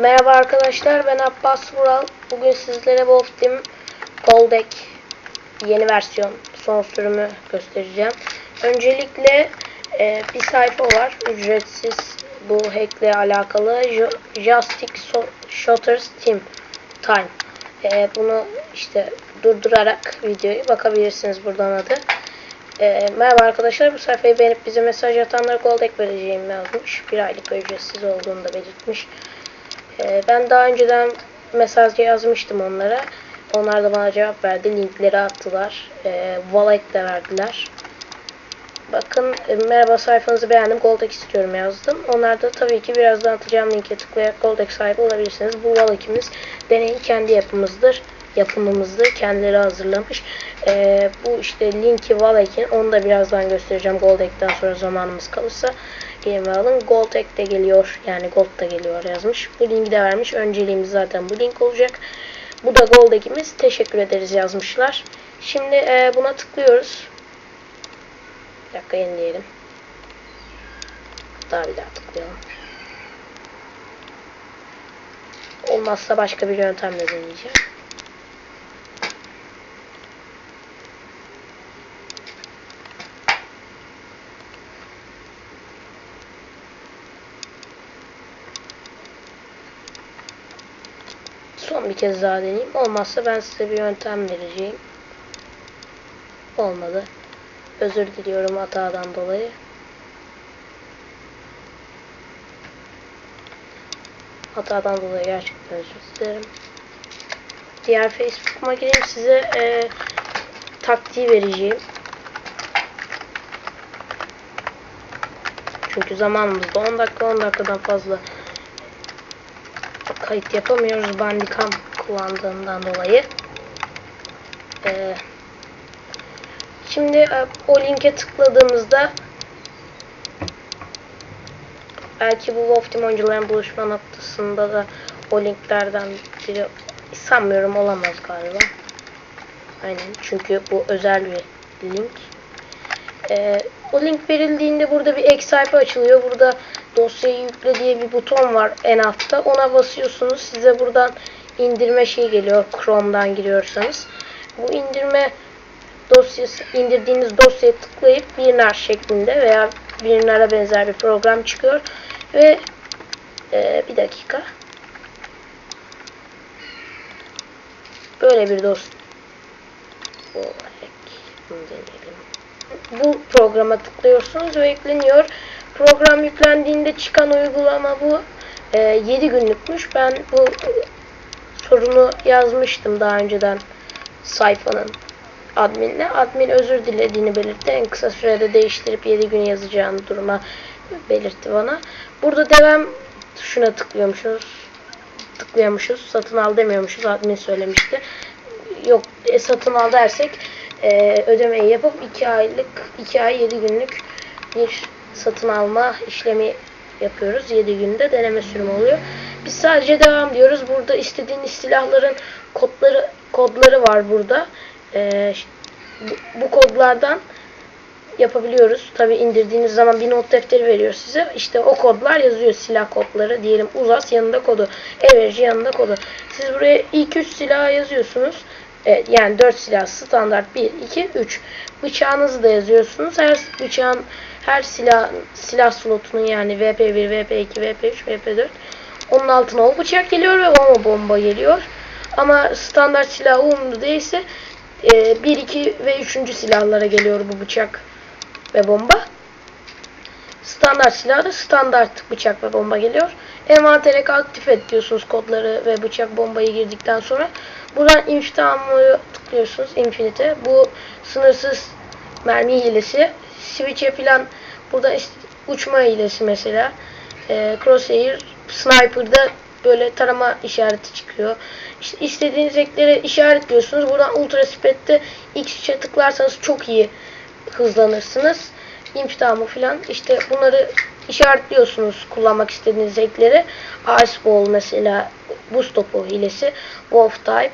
Merhaba arkadaşlar ben Abbas Vural. Bugün sizlere Wolf Team Goldek yeni versiyon son sürümü göstereceğim. Öncelikle e, bir sayfa var ücretsiz bu hackle alakalı Joystick So- Shooters Team Time. E, bunu işte durdurarak videoyu bakabilirsiniz buradan adı. E, merhaba arkadaşlar bu sayfayı beğenip bize mesaj atanlara Goldek vereceğim yazmış. Bir aylık ücretsiz olduğunu da belirtmiş. Ee, ben daha önceden mesaj yazmıştım onlara. Onlar da bana cevap verdi. Linkleri attılar. Ee, wallet de verdiler. Bakın e, merhaba sayfanızı beğendim. Goldex istiyorum yazdım. Onlar da tabii ki birazdan atacağım linke tıklayarak Goldex sahibi olabilirsiniz. Bu wallet'imiz deneyin kendi yapımızdır. Yapımımızdır. Kendileri hazırlamış. Ee, bu işte linki wallet'in onu da birazdan göstereceğim Goldex'ten sonra zamanımız kalırsa. Game alın. Gold Egg de geliyor. Yani Gold da geliyor yazmış. Bu linki de vermiş. Önceliğimiz zaten bu link olacak. Bu da Gold Egg'imiz. Teşekkür ederiz yazmışlar. Şimdi e, buna tıklıyoruz. Bir dakika yenileyelim. Daha bir daha tıklayalım. Olmazsa başka bir yöntemle deneyeceğim. Son bir kez daha deneyeyim. Olmazsa ben size bir yöntem vereceğim. Olmadı. Özür diliyorum hatadan dolayı. Hatadan dolayı gerçekten özür dilerim. Diğer Facebook'uma gireyim size e, taktiği vereceğim. Çünkü zamanımızda 10 dakika 10 dakikadan fazla kayıt yapamıyoruz Bandicam kullandığımdan dolayı. Ee, şimdi e, o linke tıkladığımızda belki bu Wolf oyuncuların buluşma noktasında da o linklerden biri sanmıyorum olamaz galiba. Aynen çünkü bu özel bir link. Ee, o link verildiğinde burada bir ek sayfa açılıyor. Burada dosyayı yükle diye bir buton var en altta. Ona basıyorsunuz. Size buradan indirme şey geliyor. Chrome'dan giriyorsanız. Bu indirme dosyası indirdiğiniz dosyaya tıklayıp WinRAR şeklinde veya WinRAR'a benzer bir program çıkıyor. Ve e, bir dakika. Böyle bir dosya. Bu programa tıklıyorsunuz ve ekleniyor. Program yüklendiğinde çıkan uygulama bu. E, 7 günlükmüş. Ben bu sorunu yazmıştım daha önceden sayfanın adminle. Admin özür dilediğini belirtti. En kısa sürede değiştirip 7 gün yazacağını duruma belirtti bana. Burada devam tuşuna tıklıyormuşuz. Tıklıyormuşuz. Satın al demiyormuşuz. Admin söylemişti. Yok e, satın al dersek e, ödemeyi yapıp 2 aylık 2 ay 7 günlük bir satın alma işlemi yapıyoruz. 7 günde deneme sürümü oluyor. Biz sadece devam diyoruz. Burada istediğiniz silahların kodları kodları var burada. E, bu, kodlardan yapabiliyoruz. Tabi indirdiğiniz zaman bir not defteri veriyor size. İşte o kodlar yazıyor silah kodları. Diyelim uzas yanında kodu. Everci yanında kodu. Siz buraya ilk 3 silah yazıyorsunuz. Evet, yani 4 silah standart 1, 2, 3. Bıçağınızı da yazıyorsunuz. Her bıçağın her silah silah slotunun yani VP1, VP2, VP3, VP4 onun altına o bıçak geliyor ve o bomba geliyor. Ama standart silah umdu değilse 1, 2 ve 3. silahlara geliyor bu bıçak ve bomba. Standart silahda standart bıçak ve bomba geliyor. Envantere aktif et diyorsunuz kodları ve bıçak bombayı girdikten sonra. Buradan infinite tıklıyorsunuz. Infinite. Bu sınırsız mermi hilesi. Switch'e falan burada uçma hilesi mesela. E, crosshair sniper'da böyle tarama işareti çıkıyor. İşte istediğiniz eklere işaretliyorsunuz. Buradan ultra speed'de X3'e tıklarsanız çok iyi hızlanırsınız. İmtihamı falan işte bunları işaretliyorsunuz kullanmak istediğiniz ekleri. Ice Ball mesela buz topu hilesi. Wolf Type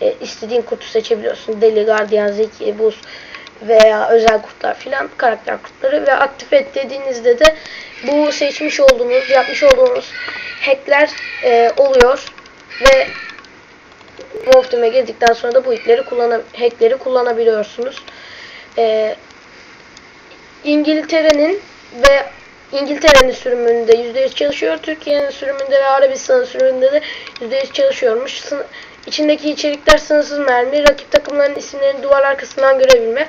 e, istediğin kutu seçebiliyorsun. Deli, Guardian, Zeki, Buz veya özel kurtlar filan karakter kurtları ve aktif et dediğinizde de bu seçmiş olduğunuz, yapmış olduğunuz hackler e, oluyor ve Wolfteam'e girdikten sonra da bu hackleri, kullan hackleri kullanabiliyorsunuz. E, İngiltere'nin ve İngiltere'nin sürümünde %100 çalışıyor. Türkiye'nin sürümünde ve Arabistan'ın sürümünde de %100 çalışıyormuş. Sın içindeki içerikler sınırsız mermi, rakip takımların isimlerini duvar arkasından görebilme,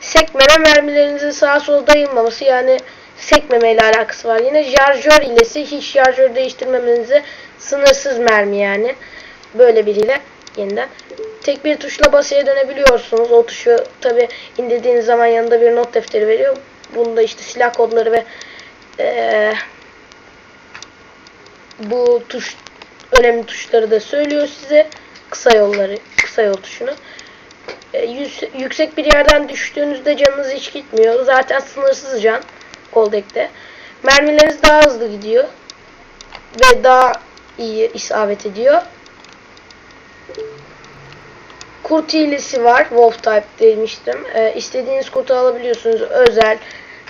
sekmeme mermilerinizin sağa sola dayılmaması yani sekmeme ile alakası var. Yine şarjör ilesi hiç şarjör değiştirmemenize sınırsız mermi yani. Böyle biriyle yeniden. Tek bir tuşla basıya dönebiliyorsunuz. O tuşu tabi indirdiğiniz zaman yanında bir not defteri veriyor. Bunda işte silah kodları ve eee, bu tuş önemli tuşları da söylüyor size. Kısa yolları, kısa yol tuşunu. E, yüz- yüksek bir yerden düştüğünüzde canınız hiç gitmiyor. Zaten sınırsız can Coldec'te. Mermileriniz daha hızlı gidiyor. Ve daha iyi isabet ediyor. Kurt hilesi var. Wolf type demiştim. E, istediğiniz kurtu alabiliyorsunuz. Özel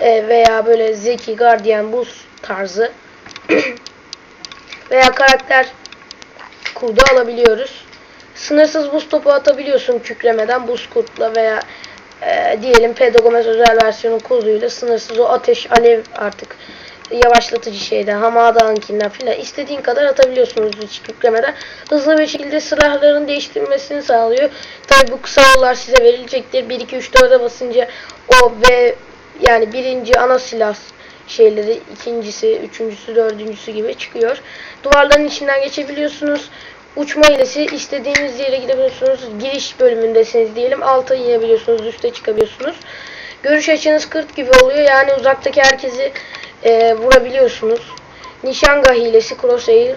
e, veya böyle zeki, guardian, buz tarzı. veya karakter kurdu alabiliyoruz. Sınırsız buz topu atabiliyorsun kükremeden buz kurtla veya e, diyelim Pedogomez özel versiyonun kurduyla sınırsız o ateş, alev artık yavaşlatıcı şeyden, Hamada'nınkinden filan istediğin kadar atabiliyorsunuz hiç kükremeden. Hızlı bir şekilde silahların değiştirilmesini sağlıyor. Tabi bu kısa yollar size verilecektir. 1, 2, 3, 4'e basınca o ve yani birinci ana silah şeyleri ikincisi, üçüncüsü, dördüncüsü gibi çıkıyor. Duvarların içinden geçebiliyorsunuz. Uçma hilesi istediğiniz yere gidebiliyorsunuz. Giriş bölümündesiniz diyelim. Alta inebiliyorsunuz, üste çıkabiliyorsunuz. Görüş açınız 40 gibi oluyor. Yani uzaktaki herkesi e, vurabiliyorsunuz. Nişanga hilesi Crosshair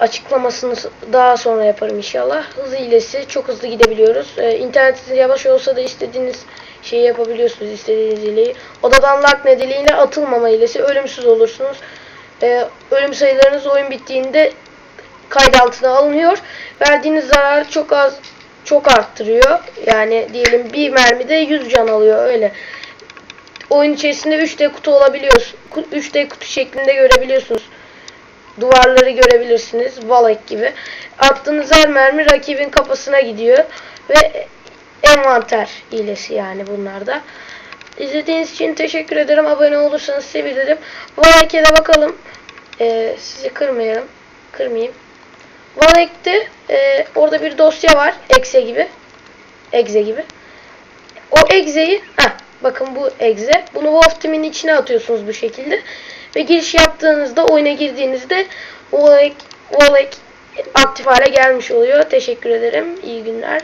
açıklamasını daha sonra yaparım inşallah. Hız hilesi çok hızlı gidebiliyoruz. Ee, internetiniz yavaş olsa da istediğiniz şeyi yapabiliyorsunuz. istediğiniz hileyi. Odadan lag nedeniyle atılmama hilesi. Ölümsüz olursunuz. Ee, ölüm sayılarınız oyun bittiğinde kayıt altına alınıyor. Verdiğiniz zarar çok az çok arttırıyor. Yani diyelim bir mermide 100 can alıyor öyle. Oyun içerisinde 3D kutu olabiliyor. 3D kutu şeklinde görebiliyorsunuz. Duvarları görebilirsiniz. Valek gibi. Attığınız her mermi rakibin kafasına gidiyor. Ve envanter hilesi yani bunlarda. İzlediğiniz için teşekkür ederim. Abone olursanız sevinirim. De bakalım. Ee, sizi kırmayalım. Kırmayayım. Valek'te e, orada bir dosya var. Exe gibi. Exe gibi. O heh, bakın bu egze. Bunu Wolf Team'in içine atıyorsunuz bu şekilde. Ve giriş yaptığınızda oyuna girdiğinizde Valek, Valek aktif hale gelmiş oluyor. Teşekkür ederim. İyi günler.